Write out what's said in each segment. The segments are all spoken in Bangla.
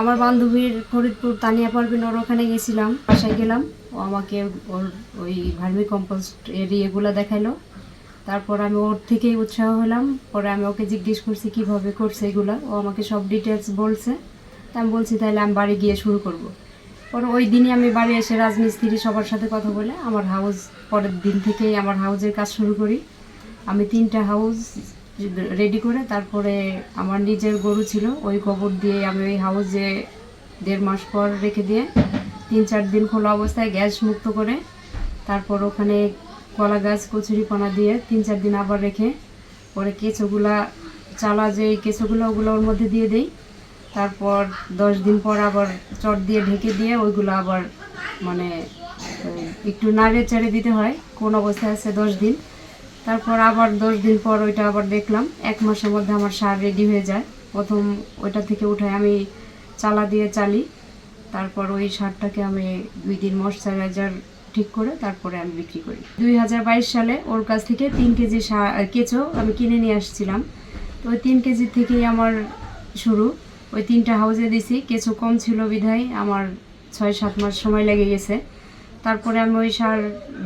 আমার বান্ধবীর ফরিদপুর তানিয়া পারবিন ওর ওখানে গেছিলাম, বাসায় গেলাম। ও আমাকে ওর ওই ভার্মি কম্পোস্ট এর ইয়েগুলো দেখাইলো। তারপর আমি ওর থেকেই উৎসাহ হলাম। পরে আমি ওকে জিজ্ঞেস করছি, কীভাবে করছে এগুলো? ও আমাকে সব ডিটেলস বলছে। তা আমি বলছি, তাহলে আমি বাড়ি গিয়ে শুরু করব। পরে ওই দিনই আমি বাড়ি এসে রাজমিস্ত্রি সবার সাথে কথা বলে, আমার হাউস পরের দিন থেকেই আমার হাউজের কাজ শুরু করি। আমি তিনটা হাউস রেডি করে তারপরে আমার নিজের গরু ছিল, ওই গোবর দিয়ে আমি ওই হাউসে দেড় মাস পর রেখে দিয়ে তিন চার দিন খোলা অবস্থায় গ্যাস মুক্ত করে তারপর ওখানে কলা গাছ কচুরিপানা দিয়ে তিন চার দিন আবার রেখে পরে কেঁচোগুলা, চালা যে কেঁচোগুলো ওগুলো ওর মধ্যে দিয়ে দিই। তারপর দশ দিন পর আবার চট দিয়ে ঢেকে দিয়ে ওইগুলো আবার মানে একটু নাড়ে চাড়ে দিতে হয়। কোন অবস্থায় আছে দশ দিন। তারপর আবার দশ দিন পর ওইটা আবার দেখলাম। এক মাসের মধ্যে আমার সার রেডি হয়ে যায়। প্রথম ওইটা থেকে উঠে আমি চালা দিয়ে চালি। তারপর ওই সারটাকে আমি দুই দিন ময়শ্চারাইজার ঠিক করে তারপরে আমি বিক্রি করি। দুই হাজার বাইশ সালে ওর কাছ থেকে তিন কেজি সা- কেঁচো আমি কিনে নিয়ে আসছিলাম। তো ওই তিন কেজি থেকেই আমার শুরু। ওই তিনটা হাউজে দিছি। কেঁচো কম ছিল বিধায় আমার ছয় সাত মাস সময় লেগে গেছে। তারপরে আমি ওই সার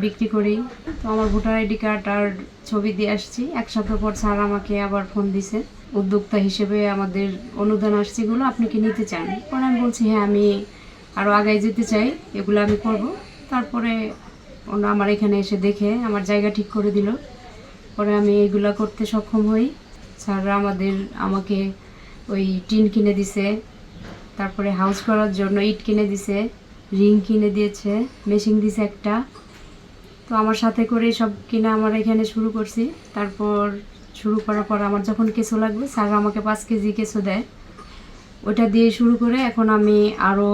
বিক্রি করি। তো আমার ভোটার আইডি কার্ড আর ছবি দিয়ে আসছি। এক সপ্তাহ পর স্যার আমাকে আবার ফোন দিছে। উদ্যোক্তা হিসেবে আমাদের অনুদান আসছেগুলো আপনি কি নিতে চান? পরে আমি বলছি হ্যাঁ আমি আরও আগায় যেতে চাই, এগুলো আমি করব। তারপরে ওরা আমার এখানে এসে দেখে আমার জায়গা ঠিক করে দিল। পরে আমি এগুলো করতে সক্ষম হই। স্যাররা আমাদের, আমাকে ওই টিন কিনে দিছে। তারপরে হাউস করার জন্য ইট কিনে দিছে। রিং কিনে দিয়েছে মেশিন দিছে একটা। তো আমার সাথে করে সব কিনে আমার এখানে শুরু করছি। তারপর শুরু করার পর আমার যখন কেঁচো লাগবে, স্যার আমাকে পাঁচ কেজি কেঁচো দেয়। ওটা দিয়ে শুরু করে এখন আমি আরও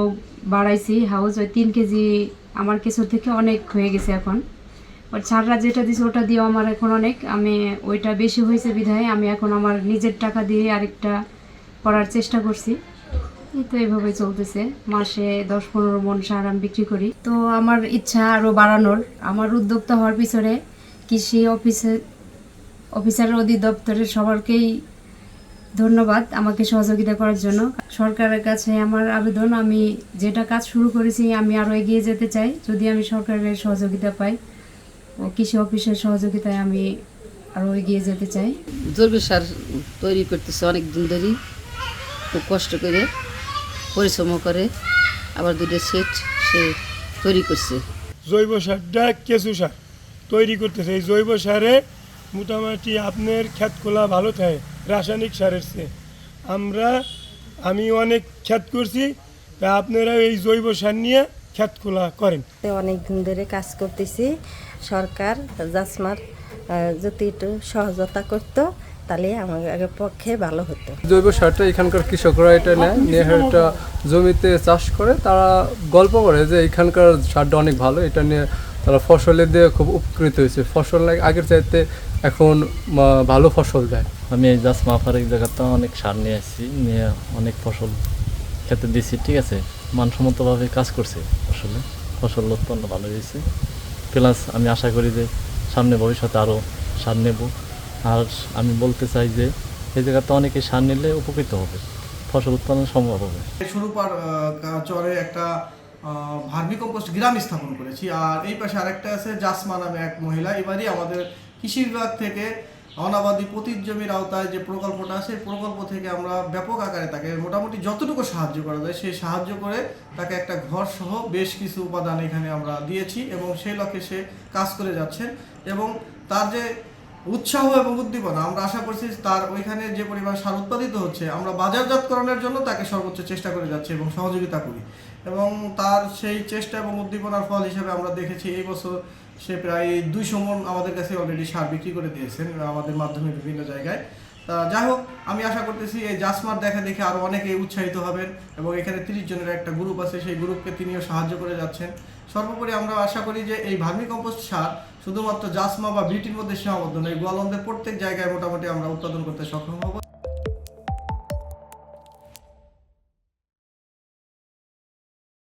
বাড়াইছি হাউস ওই তিন কেজি আমার কেঁচো থেকে অনেক হয়ে গেছে এখন। ওর ছাড়রা যেটা দিছে ওটা দিয়েও আমার এখন অনেক। আমি ওইটা বেশি হয়েছে বিধায় আমি এখন আমার নিজের টাকা দিয়ে আরেকটা করার চেষ্টা করছি। এই তো এইভাবে চলতেছে। মাসে দশ পনেরো মন সার আমি বিক্রি করি। তো আমার ইচ্ছা আরও বাড়ানোর। আমার উদ্যোক্তা হওয়ার পিছনে কৃষি অফিসে, অফিসার অধিদপ্তরের সবারকেই ধন্যবাদ আমাকে সহযোগিতা করার জন্য। সরকারের কাছে আমার আবেদন, আমি যেটা কাজ শুরু করেছি আমি আরও এগিয়ে যেতে চাই। যদি আমি সরকারের সহযোগিতা পাই ও কৃষি অফিসের সহযোগিতায় আমি আরও এগিয়ে যেতে চাই। জৈব সার তৈরি করতেছে অনেক দিন ধরেই, খুব কষ্ট করে। পরিশ্রম করে আবার দুটো সেট সে তৈরি করছে। জৈব সারটা কেঁচু সার তৈরি করতেছে। এই জৈব সারে মোটামুটি আপনার ক্ষেত খোলা ভালো থাকে রাসায়নিক সারের চেয়ে আমরা আমি অনেক ক্ষেত করছি তা আপনারা এই জৈব সার নিয়ে ক্ষেত খোলা করেন অনেক দিন ধরে কাজ করতেছি। সরকার জাসমার যদি একটু সহজতা করতো তাহলে আমাদের পক্ষে ভালো হতো। জৈব সারটা এখানকার কৃষকরা এটা নেয় নিয়ে এটা জমিতে চাষ করে তারা গল্প করে যে এখানকার সারটা অনেক ভালো এটা নিয়ে তারা ফসলে দিয়ে খুব উপকৃত হয়েছে। ফসল আগের চাইতে এখন ভালো ফসল দেয়। আমি এই জাস্ট মাফার এক জায়গাতে অনেক সার নিয়ে আসছি নিয়ে অনেক ফসল খেতে দিয়েছি ঠিক আছে? মানসম্মতভাবে কাজ করছে ফসলে। ফসল উৎপন্ন ভালো হয়েছে। প্লাস আমি আশা করি যে সামনে ভবিষ্যতে আরও সার নেব। আর আমি বলতে চাই যে এই জায়গাতে অনেকে সার নিলে উপকৃত হবে, ফসল উৎপাদন সম্ভব হবে। শুরুপার চরে একটা ভার্মি কম্পোস্ট গ্রাম স্থাপন করেছি আর এই পাশে আরেকটা আছে জাসমা নামে এক মহিলা। এবারই আমাদের কৃষি বিভাগ থেকে অনাবাদি পতির জমির আওতায় যে প্রকল্পটা আছে প্রকল্প থেকে আমরা ব্যাপক আকারে তাকে মোটামুটি যতটুকু সাহায্য করা যায় সেই সাহায্য করে তাকে একটা ঘর সহ বেশ কিছু উপাদান এখানে আমরা দিয়েছি এবং সেই লক্ষ্যে সে কাজ করে যাচ্ছেন এবং তার যে উৎসাহ এবং উদ্দীপনা। আমরা আশা করছি তার ওইখানে যে পরিমাণ সার উৎপাদিত হচ্ছে, আমরা বাজারজাতকরণের জন্য তাকে সর্বোচ্চ চেষ্টা করে যাচ্ছি এবং সহযোগিতা করি। এবং তার সেই চেষ্টা এবং উদ্দীপনার ফল হিসেবে আমরা দেখেছি, এই বছর সে প্রায় দুইশো মন আমাদের কাছে অলরেডি সার বিক্রি করে দিয়েছেন, আমাদের মাধ্যমে বিভিন্ন জায়গায়। যাই হোক, আমি আশা করতেছি এই জাসমার দেখা দেখে আরও অনেকে উৎসাহিত হবেন এবং এখানে তিরিশ জনের একটা গ্রুপ আছে, সেই গ্রুপকে তিনিও সাহায্য করে যাচ্ছেন। সর্বোপরি আমরা আশা করি যে এই ভার্মি কম্পোস্ট সার শুধুমাত্র জাসমা বা বিটির মধ্যে সীমাবদ্ধ নয়, গোয়ালন্দের প্রত্যেক জায়গায় মোটামুটি আমরা উৎপাদন করতে সক্ষম হব।